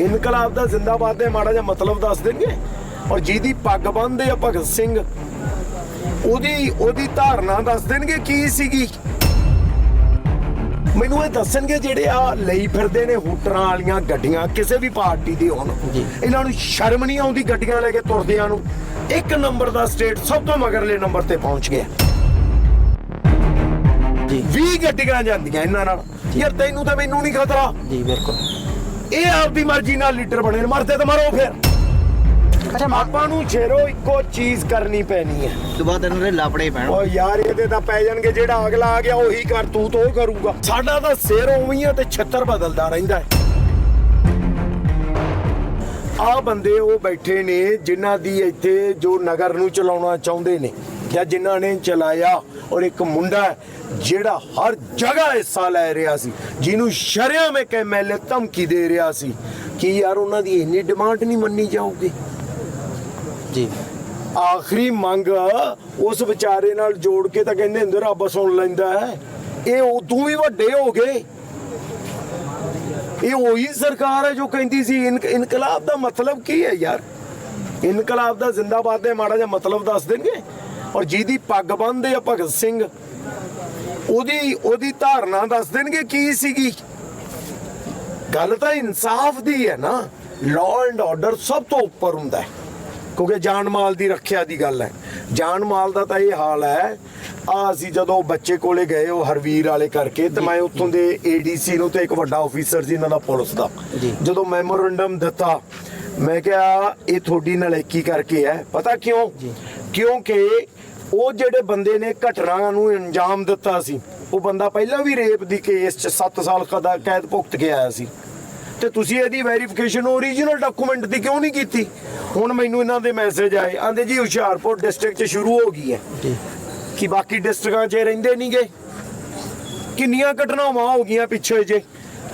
ਇਨਕਲਾਬ ਦਾ ਜ਼ਿੰਦਾਬਾਦ ਦੇ ਮਾੜਾ ਜਿਹਾ ਮਤਲਬ ਦੱਸ ਦੇਣਗੇ। ਔਰ ਜਿਹਦੀ ਪੱਗ ਬੰਨਦੇ ਆ ਭਗਤ ਸਿੰਘ ਉਹਦੀ ਉਹਦੀ ਧਾਰਨਾ ਦੱਸ ਦੇਣਗੇ ਕੀ ਸੀਗੀ। ਮੈਨੂੰ ਇਹ ਦੱਸਣਗੇ ਜਿਹੜੇ ਆ ਲਈ ਫਿਰਦੇ ਨੇ ਹੂਟਰਾਂ ਵਾਲੀਆਂ ਗੱਡੀਆਂ ਕਿਸੇ ਵੀ ਪਾਰਟੀ ਦੇ ਹੋਣ। ਇਹਨਾਂ ਨੂੰ ਸ਼ਰਮ ਨਹੀਂ ਆਉਂਦੀ ਗੱਡੀਆਂ ਲੈ ਕੇ ਤੁਰਦਿਆਂ ਨੂੰ। ਇੱਕ ਨੰਬਰ ਦਾ ਸਟੇਟ ਸਭ ਤੋਂ ਮਗਰਲੇ ਨੰਬਰ ਤੇ ਪਹੁੰਚ ਗਿਆ। ਜੀ। 20 ਗੱਡੀਆਂ ਜਾਂਦੀਆਂ ਇਹਨਾਂ ਨਾਲ। ਯਾਰ ਤੈਨੂੰ ਤਾਂ ਮੈਨੂੰ ਨਹੀਂ ਖਤਰਾ। ਜੀ ਬਿਲਕੁਲ। ਇਹ ਆਪਦੀ ਮਰਜ਼ੀ ਨਾਲ ਲੀਡਰ ਬਣੇ ਨੇ ਮਰਦੇ ਤਾਂ ਮਰੋ ਫਿਰ। ਅੱਛਾ ਮਾ- ਆਪਾਂ ਨੂੰ ਛੇਰੋ ਇੱਕੋ ਚੀਜ਼ ਕਰਨੀ ਪੈਣੀ ਹੈ। ਤੋਂ ਬਾਅਦ ਇਹਨਾਂ ਦੇ ਲਾਪੜੇ ਪੈਣ। ਓ ਯਾਰ ਇਹਦੇ ਤਾਂ ਪੈ ਜਾਣਗੇ ਜਿਹੜਾ ਅਗਲਾ ਆ ਗਿਆ ਉਹੀ ਕਰ ਤੂੰ ਤਾਂ ਕਰੂਗਾ। ਸਾਡਾ ਤਾਂ ਸਿਰ ਉਵੇਂ ਹੀ ਆ ਤੇ ਛੱਤਰ ਬਦਲਦਾ ਰਹਿੰਦਾ ਹੈ। ਆ ਬੰਦੇ ਉਹ ਬੈਠੇ ਨੇ ਜਿਨ੍ਹਾਂ ਦੀ ਇੱਥੇ ਜੋ ਨਗਰ ਨੂੰ ਚਲਾਉਣਾ ਚਾਹੁੰਦੇ ਨੇ। ਜਾਂ ਜਿਨ੍ਹਾਂ ਨੇ ਚਲਾਇਆ ਔਰ ਇੱਕ ਮੁੰਡਾ ਜਿਹੜਾ ਹਰ ਜਗ੍ਹਾ ਹਿੱਸਾ ਲੈ ਰਿਹਾ ਸੀ ਜਿਹਨੂੰ ਸ਼ਰਿਆਂ ਵਿੱਚ ਐਮਐਲਏ ਧਮਕੀ ਦੇ ਰਿਹਾ ਸੀ ਕਿ ਯਾਰ ਉਹਨਾਂ ਦੀ ਇੰਨੀ ਡਿਮਾਂਡ ਨਹੀਂ ਮੰਨੀ ਜਾਊਗੀ। ਜੀ। ਆਖਰੀ ਮੰਗ ਉਸ ਵਿਚਾਰੇ ਨਾਲ ਜੋੜ ਕੇ ਤਾਂ ਕਹਿੰਦੇ ਹੁੰਦੇ ਰੱਬ ਸੁਣ ਲੈਂਦਾ ਹੈ। ਇਹ ਉਦੋਂ ਵੀ ਵੱਡੇ ਹੋ ਗਏ। ਇਹ ਉਹੀ ਸਰਕਾਰ ਹੈ ਜੋ ਕਹਿੰਦੀ ਸੀ ਇਨਕ- ਇਨਕਲਾਬ ਦਾ ਮਤਲਬ ਕੀ ਹੈ ਯਾਰ? ਇਨਕਲਾਬ ਦਾ ਜ਼ਿੰਦਾਬਾਦ ਦੇ ਮਾੜਾ ਜਿਹਾ ਮਤਲਬ ਦੱਸ ਦੇਣਗੇ? ਔਰ ਜਿਹਦੀ ਪੱਗ ਬੰਨਦੇ ਆ ਭਗਤ ਸਿੰਘ ਉਹਦੀ ਉਹਦੀ ਧਾਰਨਾ ਦੱਸ ਦੇਣਗੇ ਕੀ ਸੀਗੀ? ਗੱਲ ਤਾਂ ਇਨਸਾਫ ਦੀ ਹੈ ਨਾ। ਲਾਅ ਐਂਡ ਆਰਡਰ ਸਭ ਤੋਂ ਉੱਪਰ ਹੁੰਦਾ ਹੈ। ਕਿਉਂਕਿ ਜਾਨ ਮਾਲ ਦੀ ਰੱਖਿਆ ਦੀ ਗੱਲ ਹੈ। ਜਾਨ ਮਾਲ ਦਾ ਤਾਂ ਇਹ ਹਾਲ ਹੈ ਆ ਅਸੀਂ ਜਦੋਂ ਬੱਚੇ ਕੋਲੇ ਗਏ ਉਹ ਹਰਵੀਰ ਵਾਲੇ ਕਰਕੇ ਤੇ ਮੈਂ ਉੱਥੋਂ ਦੇ ਏਡੀਸੀ ਨੂੰ ਤੇ ਇੱਕ ਵੱਡਾ ਆਫੀਸਰ ਸੀ ਇਹਨਾਂ ਦਾ ਪੁਲਿਸ ਦਾ। ਜਦੋਂ ਮੈਮੋਰੰਡਮ ਦਿੱਤਾ ਮੈਂ ਕਿਹਾ ਇਹ ਤੁਹਾਡੀ ਨਲਾਇਕੀ ਕਰਕੇ ਹੈ। ਪਤਾ ਕਿਉਂ। ਕਿਉਂਕਿ ਉਹ ਜਿਹੜੇ ਬੰਦੇ ਨੇ ਘਟਨਾ ਨੂੰ ਅੰਜਾਮ ਦਿੱਤਾ ਸੀ ਉਹ ਬੰਦਾ ਪਹਿਲਾਂ ਵੀ ਰੇਪ ਦੀ ਕੇਸ 'ਚ 7 ਸਾਲ ਕਦਾ ਕੈਦ ਭੁਗਤ ਕੇ ਆਇਆ ਸੀ। ਤੇ ਤੁਸੀਂ ਇਹਦੀ ਵੈਰੀਫਿਕੇਸ਼ਨ ਓਰੀਜਨਲ ਡਾਕੂਮੈਂਟ ਦੀ ਕਿਉਂ ਨਹੀਂ ਕੀਤੀ? ਹੁਣ ਮੈਨੂੰ ਇਹਨਾਂ ਦੇ ਮੈਸੇਜ ਆਏ ਆਂਦੇ ਜੀ ਹੁਸ਼ਿਆਰਪੁਰ ਡਿਸਟ੍ਰਿਕਟ 'ਚ ਸ਼ੁਰੂ ਹੋ ਗਈ ਹੈ। ਕਿ ਬਾਕੀ ਡਿਸਟ੍ਰਿਕਾਂ 'ਚ ਰਹਿੰਦੇ ਨਹੀਂਗੇ ਕਿੰਨੀਆਂ ਘਟਨਾਵਾਂ ਹੋ ਗਈਆਂ ਪਿੱਛੇ ਜੇ।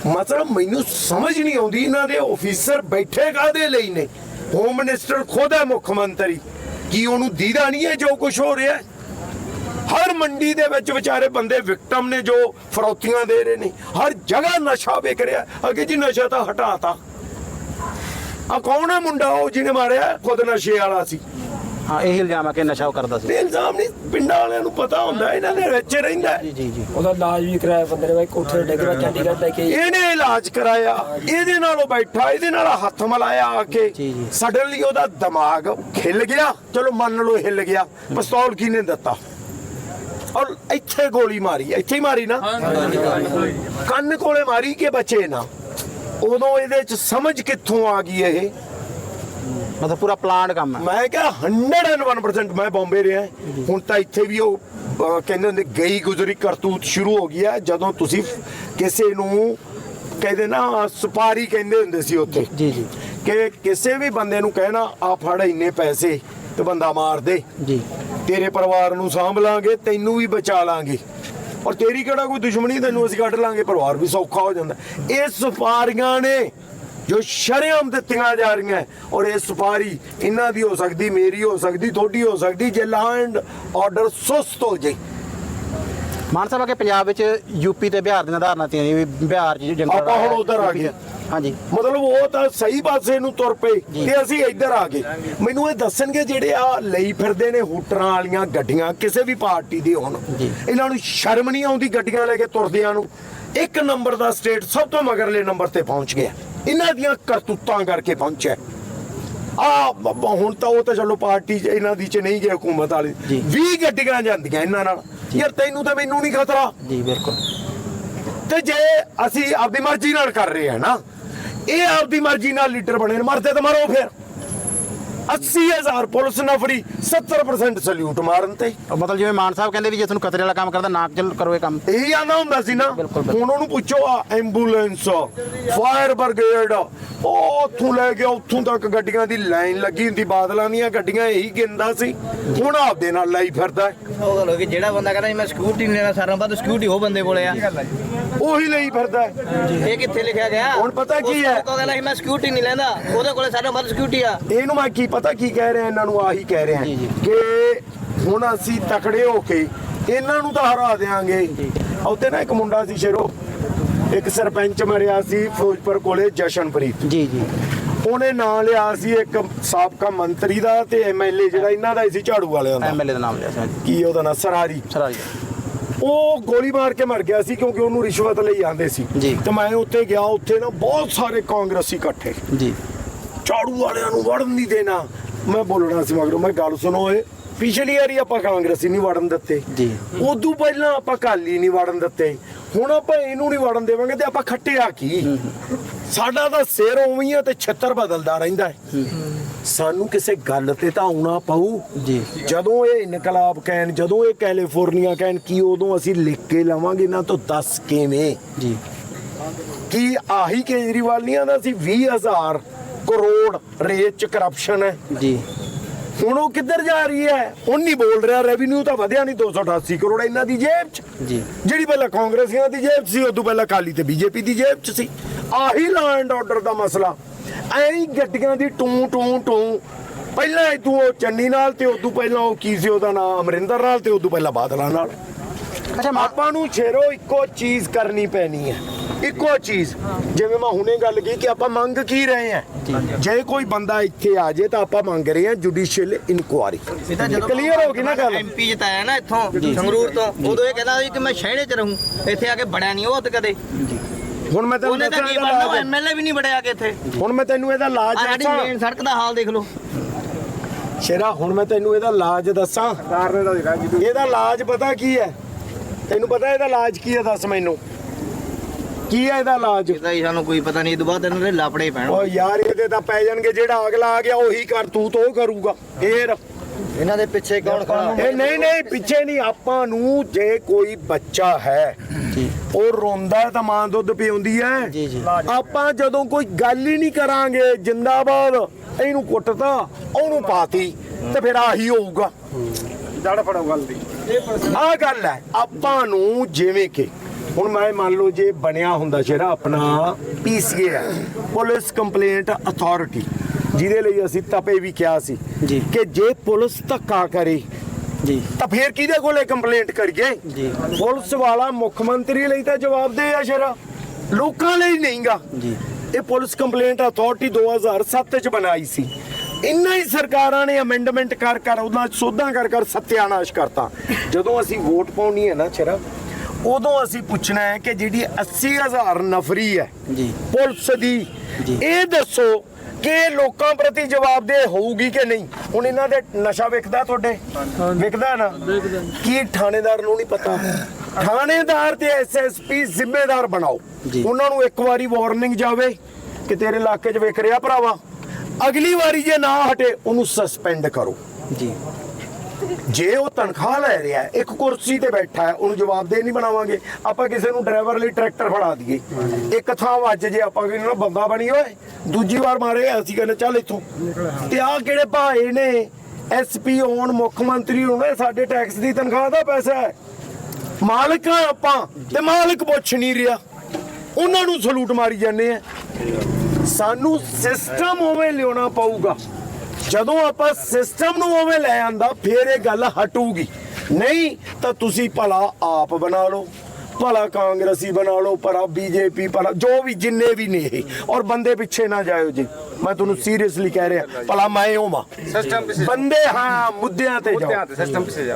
ਮਤਲਬ ਮੈਨੂੰ ਸਮਝ ਨਹੀਂ ਆਉਂਦੀ ਇਹਨਾਂ ਦੇ ਆਫੀਸਰ ਬੈਠੇ ਕਾਦੇ ਲਈ ਨੇ? ਹੋਮ ਮਿਨਿਸਟਰ ਖੁਦ ਹੈ ਮੁੱਖ ਮੰਤਰੀ। ਕੀ ਉਹਨੂੰ ਦੀਦਾ ਨਹੀਂ ਹੈ ਜੋ ਕੁਝ ਹੋ ਰਿਹਾ ਹਰ ਮੰਡੀ ਦੇ ਵਿੱਚ ਵਿਚਾਰੇ ਬੰਦੇ ਵਿਕਟਮ ਨੇ ਜੋ ਫਰੌਤੀਆਂ ਦੇ ਰਹੇ ਨੇ। ਹਰ ਜਗ੍ਹਾ ਨਸ਼ਾ ਵੇਖ ਰਿਹਾ ਅਗੇ ਜੀ ਨਸ਼ਾ ਤਾਂ ਹਟਾਤਾ। ਆ ਕੌਣ ਹੈ ਮੁੰਡਾ ਉਹ ਜਿਹਨੇ ਮਾਰਿਆ? ਖੁਦ ਨਸ਼ੇ ਵਾਲਾ ਸੀ। ਹਾਂ ਇਹ ਇਲਜ਼ਾਮ ਆ ਕਿ ਨਸ਼ਾ ਉਹ ਕਰਦਾ ਸੀ। ਇਲਜ਼ਾਮ ਨਹੀਂ ਪਿੰਡਾਂ ਵਾਲਿਆਂ ਨੂੰ ਪਤਾ ਹੁੰਦਾ ਇਹਨਾਂ ਦੇ ਵਿੱਚ ਰਹਿੰਦਾ। ਜੀ ਜੀ ਜੀ। ਉਹਦਾ ਇਲਾਜ ਵੀ ਕਰਾਇਆ ਬੰਦੇ ਨੇ ਬਾਈ ਕੋਠੇ ਡਿੱਗ ਪਿਆ ਚੰਡੀਗੜ੍ਹ ਲੈ ਕੇ ਇਹਨੇ ਇਲਾਜ ਕਰਾਇਆ ਇਹਦੇ ਨਾਲ ਉਹ ਬੈਠਾ ਇਹਦੇ ਨਾਲ ਹੱਥ ਮਿਲਾਇਆ ਆ ਕੇ। ਸਡਨਲੀ ਉਹਦਾ ਦਿਮਾਗ ਖਿੱਲ ਗਿਆ। ਚਲੋ ਮੰਨ ਲਓ ਹਿੱਲ ਗਿਆ। ਪਿਸਤੌਲ ਕਿਹਨੇ ਦਿੱਤਾ? ਔਰ ਇੱਥੇ ਗੋਲੀ ਮਾਰੀ ਇੱਥੇ ਹੀ ਮਾਰੀ ਨਾ? ਕੰਨ ਕੋਲੇ ਮਾਰੀ ਕਿ ਬਚੇ ਨਾ? ਉਦੋਂ ਇਹਦੇ ਚ ਸਮਝ ਕਿੱਥੋਂ ਆ ਗਈ ਇਹ? ਮਤਲਬ ਪੂਰਾ ਪਲਾਨ ਕੰਮ ਹੈ। ਮੈਂ ਕਿਹਾ 101% ਮੈਂ ਬੰਬੇ ਰਿਹਾ ਹੁਣ ਤਾਂ ਇੱਥੇ ਵੀ ਉਹ ਅਹ, ਕਹਿੰਦੇ ਹੁੰਦੇ ਗਈ ਗੁਜ਼ਰੀ ਕਰਤੂਤ ਸ਼ੁਰੂ ਹੋ ਗਈ ਹੈ। ਜਦੋਂ ਤੁਸੀਂ ਕਿਸੇ ਨੂੰ ਕਹਿੰਦੇ ਨਾ ਸੁਪਾਰੀ ਕਹਿੰਦੇ ਹੁੰਦੇ ਸੀ ਉੱਥੇ। ਜੀ ਜੀ। ਕਿ ਕਿਸੇ ਵੀ ਬੰਦੇ ਨੂੰ ਕਹਿਣਾ ਆ ਫੜ ਇੰਨੇ ਪੈਸੇ ਤੇ ਬੰਦਾ ਮਾਰ ਦੇ। ਜੀ। ਤੇਰੇ ਪਰਿਵਾਰ ਨੂੰ ਸਾਂਭ ਲਾਂਗੇ ਤੈਨੂੰ ਵੀ ਬਚਾ ਲਾਂਗੇ। ਔਰ ਤੇਰੀ ਕਿਹੜਾ ਕੋਈ ਦੁਸ਼ਮਣੀ ਤੈਨੂੰ ਅਸੀਂ ਕੱਢ ਲਾਂਗੇ। ਪਰਿਵਾਰ ਵੀ ਸੌਖਾ ਹੋ ਜਾਂਦਾ। ਇਹ ਸੁਪਾਰੀਆਂ ਨੇ ਜੋ ਸ਼ਰੇਆਮ ਦਿੱਤੀਆਂ ਜਾ ਰਹੀਆਂ ਔਰ ਇਹ ਸੁਪਾਰੀ ਇਹਨਾਂ ਦੀ ਹੋ ਸਕਦੀ ਮੇਰੀ ਹੋ ਸਕਦੀ ਤੁਹਾਡੀ ਹੋ ਸਕਦੀ ਜੇ ਲੈਂਡ ਆਰਡਰ ਸੁਸਤ ਹੋ ਜਾਏ। ਮਾਨ ਸਾਹਿਬ ਕਿ ਪੰਜਾਬ ਵਿੱਚ ਯੂਪੀ ਤੇ ਬਿਹਾਰ ਦੀਆਂ ਧਾਰਨਾ ਤੀਆਂ ਵੀ ਬਿਹਾਰ ਚ ਜੰਗਲ ਆਪਾਂ ਹੁਣ ਉੱਧਰ ਆ ਗਏ। ਹਾਂਜੀ। ਮਤਲਬ ਉਹ ਤਾਂ ਸਹੀ ਪਾਸੇ ਨੂੰ ਤੁਰ ਪਏ ਜੀ। ਤੇ ਅਸੀਂ ਇੱਧਰ ਆ ਗਏ। ਮੈਨੂੰ ਇਹ ਦੱਸਣਗੇ ਜਿਹੜੇ ਆ ਲਈ ਫਿਰਦੇ ਨੇ ਹੂਟਰਾਂ ਵਾਲੀਆਂ ਗੱਡੀਆਂ ਕਿਸੇ ਵੀ ਪਾਰਟੀ ਦੇ ਹੋਣ। ਜੀ। ਇਹਨਾਂ ਨੂੰ ਸ਼ਰਮ ਨਹੀਂ ਆਉਂਦੀ ਗੱਡੀਆਂ ਲੈ ਕੇ ਤੁਰਦਿਆਂ ਨੂੰ। ਇੱਕ ਨੰਬਰ ਦਾ ਸਟੇਟ ਸਭ ਤੋਂ ਮਗਰਲੇ ਨੰਬਰ ਤੇ ਪਹੁੰਚ ਗਿਆ। ਇਹਨਾਂ ਦੀਆਂ ਕਰਤੂਤਾਂ ਕਰਕੇ ਪਹੁੰਚਿਆ। ਆ ਹੁਣ ਤਾਂ ਉਹ ਤਾਂ ਚਲੋ ਪਾਰਟੀ 'ਚ ਇਹਨਾਂ ਦੀ ਚ ਨਹੀਂ ਗਏ ਹਕੂਮਤ ਵਾਲੇ। ਜੀ। 20 ਗੱਡੀਆਂ ਜਾਂਦੀਆਂ ਇਹਨਾਂ ਨਾਲ। ਯਾਰ ਤੈਨੂੰ ਤਾਂ ਮੈਨੂੰ ਨਹੀਂ ਖਤਰਾ। ਜੀ ਬਿਲਕੁਲ। ਤੇ ਜੇ ਅਸੀਂ ਆਪਦੀ ਮਰਜ਼ੀ ਨਾਲ ਕਰ ਰਹੇ ਹਾਂ ਨਾ ਇਹ ਆਪਦੀ ਮਰਜ਼ੀ ਨਾਲ ਲੀਡਰ ਬਣੇ ਨੇ ਮਰਦੇ ਤਾਂ ਮਰੋ ਫਿਰ। 80000 ਪੁਲਿਸ ਨਫਰੀ 70% ਸਲੂਟ ਮਾਰਨ ਤੇ ਮਤਲਬ ਜਿਵੇਂ ਮਾਨ ਸਾਹਿਬ ਕਹਿੰਦੇ ਵੀ ਜੇ ਤੁਹਾਨੂੰ ਖਤਰੇ ਵਾਲਾ ਕੰਮ ਕਰਦਾ ਨਾ ਚੱਲ ਕਰੋ ਇਹ ਕੰਮ ਇਹੀ ਆਂਦਾ ਹੁੰਦਾ ਸੀ ਨਾ। ਹੁਣ ਉਹਨੂੰ ਪੁੱਛੋ ਆ ਐਂਬੂਲੈਂਸ ਫਾਇਰ ਬ੍ਰਿਗੇਡ ਉਹ ਉੱਥੋਂ ਲੈ ਕੇ ਉੱਥੋਂ ਤੱਕ ਗੱਡੀਆਂ ਦੀ ਲਾਈਨ ਲੱਗੀ ਹੁੰਦੀ ਬਾਦਲਾਂ ਦੀਆਂ ਗੱਡੀਆਂ ਇਹੀ ਗਿੰਦਾ ਸੀ ਹੁਣ ਆਪਦੇ ਨਾਲ ਲਾਈ ਫਿਰਦਾ ਹੈ। ਉਹ ਗੱਲ ਹੋ ਗਈ ਜਿਹੜਾ ਬੰਦਾ ਕਹਿੰਦਾ ਮੈਂ ਸਕੂਟੀ ਨਹੀਂ ਲੈਣਾ ਸਾਰਿਆਂ ਬਾਅਦ ਸਕੂਟੀ ਉਹ ਬੰਦੇ ਕੋਲੇ ਆ ਉਹੀ ਲਈ ਫਿਰਦਾ। ਇਹ ਕਿੱਥੇ ਲਿਖਿਆ ਗਿਆ ਹੁਣ ਪਤਾ ਕੀ ਹੈ? ਉਹ ਕਹਿੰਦਾ ਮੈਂ ਸਕੂਟੀ ਨਹੀਂ ਲੈਂਦਾ ਉਹਦੇ ਕੋਲੇ ਸਾਰਿਆਂ ਬਾਅਦ ਸਕੂਟੀ ਆ ਇਹਨੂੰ ਮੈਂ ਕੀ ਪਤਾ ਕੀ ਕਹਿ ਰਿਹਾ ਇਹਨਾਂ ਨੂੰ ਆਹੀ ਕਹਿ ਰਿਹਾ। ਕਿ ਹੁਣ ਅਸੀਂ ਤਕੜੇ ਹੋ ਕੇ ਇਹਨਾਂ ਨੂੰ ਤਾਂ ਹਰਾ ਦੇਾਂਗੇ ਉੱਤੇ ਨਾ ਇੱਕ ਮੁੰਡਾ ਸੀ ਸ਼ੇਰੋ ਇੱਕ ਸਰਪੰਚ ਮਰਿਆ ਸੀ ਫਿਰੋਜ਼ਪੁਰ ਕੋਲੇ ਜਸ਼ਨਪ੍ਰੀਤ। ਜੀ ਜੀ। ਉਹਨੇ ਨਾਂ ਲਿਆ ਸੀ ਇੱਕ ਸਾਬਕਾ ਮੰਤਰੀ ਦਾ ਤੇ ਐਮਐਲਏ ਜਿਹੜਾ ਇਹਨਾਂ ਦਾ ਸੀ ਝਾੜੂ ਵਾਲਿਆਂ ਦਾ। ਐਮਐਲਏ ਦਾ ਨਾਮ ਲਿਆ ਸੀ ਕੀ ਉਹਦਾ ਨਾਂ? ਸਰਾਰੀ। ਸਰਾਰੀ। ਉਹ ਗੋਲੀ ਮਾਰ ਕੇ ਮਰ ਗਿਆ ਸੀ ਕਿਉਂਕਿ ਉਹਨੂੰ ਰਿਸ਼ਵਤ ਲਈ ਆਂਦੇ ਸੀ। ਤੇ ਮੈਂ ਉੱਥੇ ਗਿਆ ਉੱਥੇ ਨਾ ਬਹੁਤ ਸਾਰੇ ਕਾਂਗਰਸੀ ਇਕੱਠੇ। ਜੀ। ਝਾੜੂ ਵਾਲਿਆਂ ਨੂੰ ਵੜਨ ਨਹੀਂ ਦੇਣਾ। ਮੈਂ ਬੋਲਣਾ ਸੀ ਮਗਰੋਂ ਮੈਂ ਗੱਲ ਸੁਣੋ ਓਏ। ਪਿਛਲੀ ਵਾਰੀ ਆਪਾਂ ਕਾਂਗਰਸੀ ਨਹੀਂ ਵੜਨ ਦਿੱਤੇ। ਜੀ। ਉਦੋਂ ਪਹਿਲਾਂ ਆਪਾਂ ਕਾਲੀ ਨਹੀਂ ਵੜਨ ਦਿੱਤੇ। ਹੁਣ ਆਪਾਂ ਇਹਨੂੰ ਨਹੀਂ ਵੜਨ ਦੇਵਾਂਗੇ ਤੇ ਆਪਾਂ ਖੱਟਿਆ ਕੀ? ਸਾਡਾ ਤਾਂ ਸਿਰ ਉਵੇਂ ਹੀ ਆ ਤੇ ਛੱਤਰ ਬਦਲਦਾ ਰਹਿੰਦਾ ਹੈ। ਸਾਨੂੰ ਕਿਸੇ ਗੱਲ ਤੇ ਤਾਂ ਆਉਣਾ ਪਊ। ਜੀ। ਜਦੋਂ ਇਹ ਇਨਕਲਾਬ ਕਹਿਣ ਜਦੋਂ ਇਹ ਕੈਲੀਫੋਰਨੀਆ ਕਹਿਣ ਕੀ ਉਦੋਂ ਅਸੀਂ ਲਿਖ ਕੇ ਲਵਾਂਗੇ ਇਹਨਾਂ ਤੋਂ ਦੱਸ ਕਿਵੇਂ? ਜੀ। ਕੀ ਆਹੀ ਕੇਜਰੀਵਾਲ ਨਹੀਂ ਆਂਦਾ ਸੀ? 20000 ਕਰੋੜ ਰੇਟ ਚ ਕਰਪਸ਼ਨ ਹੈ। ਜੀ। ਹੁਣ ਉਹ ਕਿੱਧਰ ਜਾ ਰਹੀ ਹੈ? ਹੁਣ ਨਹੀਂ ਬੋਲ ਰਿਹਾ ਰੈਵਨਿਊ ਤਾਂ ਵਧਿਆ ਨਹੀਂ 288 ਕਰੋੜ ਇਹਨਾਂ ਦੀ ਜੇਬ 'ਚ। ਜੀ। ਜਿਹੜੀ ਪਹਿਲਾਂ ਕਾਂਗਰਸੀਆਂ ਦੀ ਜੇਬ ਸੀ ਉਦੋਂ ਪਹਿਲਾਂ ਕਾਲੀ ਤੇ ਬੀਜੇਪੀ ਦੀ ਜੇਬ 'ਚ ਸੀ। ਆਹੀ ਲਾ ਐਂਡ ਆਰਡਰ ਦਾ ਮਸਲਾ। ਐਂ ਗੱਡੀਆਂ ਦੀ ਟੂੰ ਟੂੰ ਟੂੰ। ਪਹਿਲਾਂ ਤੂੰ ਉਹ ਚੰਨੀ ਨਾਲ ਤੇ ਉਦੋਂ ਪਹਿਲਾਂ ਉਹ ਕੀ ਸੀ ਉਹਦਾ ਨਾਮ ਅਮਰਿੰਦਰ ਨਾਲ ਤੇ ਉਦੋਂ ਪਹਿਲਾਂ ਬਾਦਲਾਂ ਨਾਲ। ਅੱਛਾ ਆਪਾਂ ਨੂੰ ਛੇਰੋ ਇੱਕੋ ਚੀਜ਼ ਕਰਨੀ ਪੈਣੀ ਹੈ। ਇੱਕੋ ਚੀਜ਼। ਜਿਵੇਂ ਮੈਂ ਹੁਣੇ ਗੱਲ ਕੀਤੀ ਕਿ ਆਪਾਂ ਮੰਗ ਕੀ ਰਹੇ ਹਾਂ। ਜੇ ਕੋਈ ਬੰਦਾ ਇੱਥੇ ਆ ਜੇ ਤਾਂ ਆਪਾਂ ਮੰਗ ਰਹੇ ਹਾਂ ਜੁਡੀਸ਼ੀਅਲ ਇਨਕੁਆਰੀ ਤਾਂ ਕਲੀਅਰ ਹੋ ਗਈ ਨਾ ਗੱਲ? ਐਮਪੀ ਜਿਤਾਇਆ ਨਾ ਇੱਥੋਂ ਸੰਗਰੂਰ ਤੋਂ ਉਦੋਂ ਇਹ ਕਹਿੰਦਾ ਸੀ ਕਿ ਮੈਂ ਸ਼ਹਿਰੇ 'ਚ ਰਹੂੰ। ਇੱਥੇ ਆ ਕੇ ਬੜਿਆ ਨਹੀਂ ਉਹ ਤੇ ਕਦੇ। ਹੁਣ ਮੈਂ ਤੈਨੂੰ ਉਹਨੇ ਤਾਂ ਦੱਸਾਂ ਕੀ ਇਹਦਾ ਐਮਐਲਏ ਵੀ ਨਹੀਂ ਬੜਿਆ ਕੇ ਇੱਥੇ। ਹੁਣ ਮੈਂ ਤੈਨੂੰ ਇਹਦਾ ਆ ਲਾਜ ਸਾਡੀ ਦੱਸਾਂ। ਮੇਨ ਸੜਕ ਦਾ ਹਾਲ ਦੇਖ ਲਓ। ਸ਼ੇਰਾ ਹੁਣ ਮੈਂ ਤੈਨੂੰ ਇਹਦਾ ਲਾਜ ਦੱਸਾਂ। ਇਹਦਾ ਲਾਜ ਪਤਾ ਕੀ ਹੈ? ਤੈਨੂੰ ਪਤਾ ਇਹਦਾ ਲਾਜ ਕੀ ਹੈ? ਦੱਸ ਮੈਨੂੰ। ਕੀ ਹੈ ਇਹਦਾ ਲਾਜ ਇਹਦਾ ਹੀ ਸਾਨੂੰ ਕੋਈ ਪਤਾ ਨਹੀਂ ਇਹ ਤੋਂ ਬਾਅਦ ਇਹਨਾਂ ਦੇ ਲਾਪੜੇ ਪੈਣ ਓ ਯਾਰ ਇਹਦੇ ਤਾਂ ਪੈ ਜਾਣਗੇ ਜਿਹੜਾ ਅਗਲਾ ਆ ਗਿਆ ਉਹੀ ਕਰ ਤੂੰ ਉਹ ਕਰੂਗਾ। ਫੇਰ। ਇਹਨਾਂ ਦੇ ਪਿੱਛੇ ਕੌਣ ਕੌਣ ਇਹ ਨਹੀਂ ਨਹੀਂ ਪਿੱਛੇ ਨਹੀਂ ਆਪਾਂ ਨੂੰ ਜੇ ਕੋਈ ਬੱਚਾ ਹੈ ਉਹ ਰੋਂਦਾ ਹੈ ਤਾਂ ਮਾਂ ਦੁੱਧ ਪਿਉਂਦੀ ਹੈ। ਜੀ, ਜੀ। ਆਪਾਂ ਜਦੋਂ ਕੋਈ ਗੱਲ ਹੀ ਨਹੀਂ ਕਰਾਂਗੇ ਜਿੰਦਾਬਾਦ ਇਹਨੂੰ ਕੁੱਟਤਾ ਉਹਨੂੰ ਪਾਤੀ ਤੇ ਫਿਰ ਆਹੀ ਹੋਊਗਾ। ਜੜ ਫੜੋ ਗੱਲ ਦੀ। ਆਹ ਗੱਲ ਹੈ ਆਪਾਂ ਨੂੰ ਜਿਵੇਂ ਕਿ ਹੁਣ ਮੈਂ ਮੰਨ ਲਓ ਜੇ ਬਣਿਆ ਹੁੰਦਾ ਸ਼ੇਰਾ ਆਪਣਾ ਪੀਸੀਏ ਹੈ ਪੁਲਿਸ ਕੰਪਲੇਂਟ ਅਥਾਰਟੀ ਜਿਹਦੇ ਲਈ ਅਸੀਂ ਤਪੇ ਵੀ ਕਿਹਾ ਸੀ ਜੀ। ਕਿ ਜੇ ਪੁਲਿਸ ਧੱਕਾ ਕਰੇ ਜੀ ਤਾਂ ਫੇਰ ਕਿਹਦੇ ਕੋਲੇ ਕੰਪਲੇਂਟ ਕਰੀਏ ਜੀ। ਪੁਲਿਸ ਵਾਲਾ ਮੁੱਖ ਮੰਤਰੀ ਲਈ ਤਾਂ ਜਵਾਬਦੇਹ ਆ ਸ਼ੇਰਾ ਲੋਕਾਂ ਲਈ ਨਹੀਂਗਾ ਜੀ। ਇਹ ਪੁਲਿਸ ਕੰਪਲੇਂਟ ਅਥਾਰਟੀ 2007 ਚ ਬਣਾਈ ਸੀ ਇੰਨਾ ਹੀ ਸਰਕਾਰਾਂ ਨੇ ਅਮੈਂਡਮੈਂਟ ਕਰ ਕਰ ਉਹਨਾਂ ਸੋਧਾਂ ਕਰ ਕਰ ਸਤਿਆਨਾਸ਼ ਕਰਤਾ ਜਦੋਂ ਅਸੀਂ ਵੋਟ ਪਾਉਣੀ ਹੈ ਨਾ ਸ਼ੇਰਾ ਉਦੋਂ ਅਸੀਂ ਪੁੱਛਣਾ ਹੈ ਕਿ ਜਿਹੜੀ 80000 ਨਫਰੀ ਹੈ ਜੀ। ਪੁਲਿਸ ਦੀ। ਇਹ ਦੱਸੋ ਕਿ ਲੋਕਾਂ ਪ੍ਰਤੀ ਜਵਾਬਦੇਹ ਹੋਊਗੀ ਕਿ ਨਹੀਂ? ਹੁਣ ਇਹਨਾਂ ਦੇ ਨਸ਼ਾ ਵਿਕਦਾ ਤੁਹਾਡੇ? ਵਿਕਦਾ ਨਾ? ਕੀ ਥਾਣੇਦਾਰ ਨੂੰ ਨਹੀਂ ਪਤਾ? ਥਾਣੇਦਾਰ ਤੇ ਐਸਐਸਪੀ ਜ਼ਿੰਮੇਦਾਰ ਬਣਾਓ। ਉਹਨਾਂ ਨੂੰ ਇੱਕ ਵਾਰੀ ਵਾਰਨਿੰਗ ਜਾਵੇ ਕਿ ਤੇਰੇ ਇਲਾਕੇ 'ਚ ਵਿਕ ਰਿਹਾ ਭਰਾਵਾ। ਅਗਲੀ ਵਾਰੀ ਜੇ ਨਾ ਹਟੇ ਉਹਨੂੰ ਸਸਪੈਂਡ ਕਰੋ। ਜੀ। ਜੇ ਉਹ ਤਨਖਾਹ ਲੈ ਰਿਹਾ ਇੱਕ ਕੁਰਸੀ ਤੇ ਬੈਠਾ ਹੈ ਉਹਨੂੰ ਜਵਾਬਦੇਹ ਨਹੀਂ ਬਣਾਵਾਂਗੇ। ਆਪਾਂ ਕਿਸੇ ਨੂੰ ਡਰਾਈਵਰ ਲਈ ਟਰੈਕਟਰ ਫੜਾ ਦਈਏ। ਇੱਕ ਥਾਂ ਵੱਜ ਜੇ ਆਪਾਂ ਕਹਿੰਦੇ ਨਾ ਬੰਦਾ ਬਣੀ ਓਏ ਦੂਜੀ ਵਾਰ ਮਾਰੇ ਅਸੀਂ ਕਹਿੰਦੇ ਚੱਲ ਇੱਥੋਂ। ਤੇ ਆਹ ਕਿਹੜੇ ਭਾਏ ਨੇ? ਐਸਪੀ ਹੋਣ ਮੁੱਖ ਮੰਤਰੀ ਹੋਣ ਸਾਡੇ ਟੈਕਸ ਦੀ ਤਨਖਾਹ ਦਾ ਪੈਸਾ ਹੈ। ਮਾਲਕ ਆ ਆਪਾਂ ਤੇ ਮਾਲਕ ਪੁੱਛ ਨਹੀਂ ਰਿਹਾ। ਉਹਨਾਂ ਨੂੰ ਸਲੂਟ ਮਾਰੀ ਜਾਂਦੇ ਆ। ਸਾਨੂੰ ਸਿਸਟਮ ਉਵੇਂ ਲਿਆਉਣਾ ਪਊਗਾ। ਜਦੋਂ ਆਪਾਂ ਸਿਸਟਮ ਨੂੰ ਉਵੇਂ ਲੈ ਆਂਦਾ ਫਿਰ ਇਹ ਗੱਲ ਹਟੂਗੀ। ਨਹੀਂ ਤਾਂ ਤੁਸੀਂ ਭਲਾ ਆਪ ਬਣਾ ਲਓ ਭਲਾ ਕਾਂਗਰਸੀ ਬਣਾ ਲਓ ਭਲਾ ਬੀਜੇਪੀ ਭਲਾ ਜੋ ਵੀ ਜਿੰਨੇ ਵੀ ਨੇ ਇਹ ਔਰ ਬੰਦੇ ਪਿੱਛੇ ਨਾ ਜਾਇਓ ਜੀ। ਮੈਂ ਤੁਹਾਨੂੰ ਸੀਰੀਅਸਲੀ ਕਹਿ ਰਿਹਾ ਭਲਾ ਮੈਂ ਹੋਵਾਂ ਸਿਸਟਮ ਪਿੱਛੇ ਬੰਦੇ ਹਾਂ ਮੁੱਦਿਆਂ ਤੇ ਜਾਓ। ਮੁੱਦਿਆਂ ਤੇ ਸਿਸਟਮ ਪਿੱਛੇ ਜਾ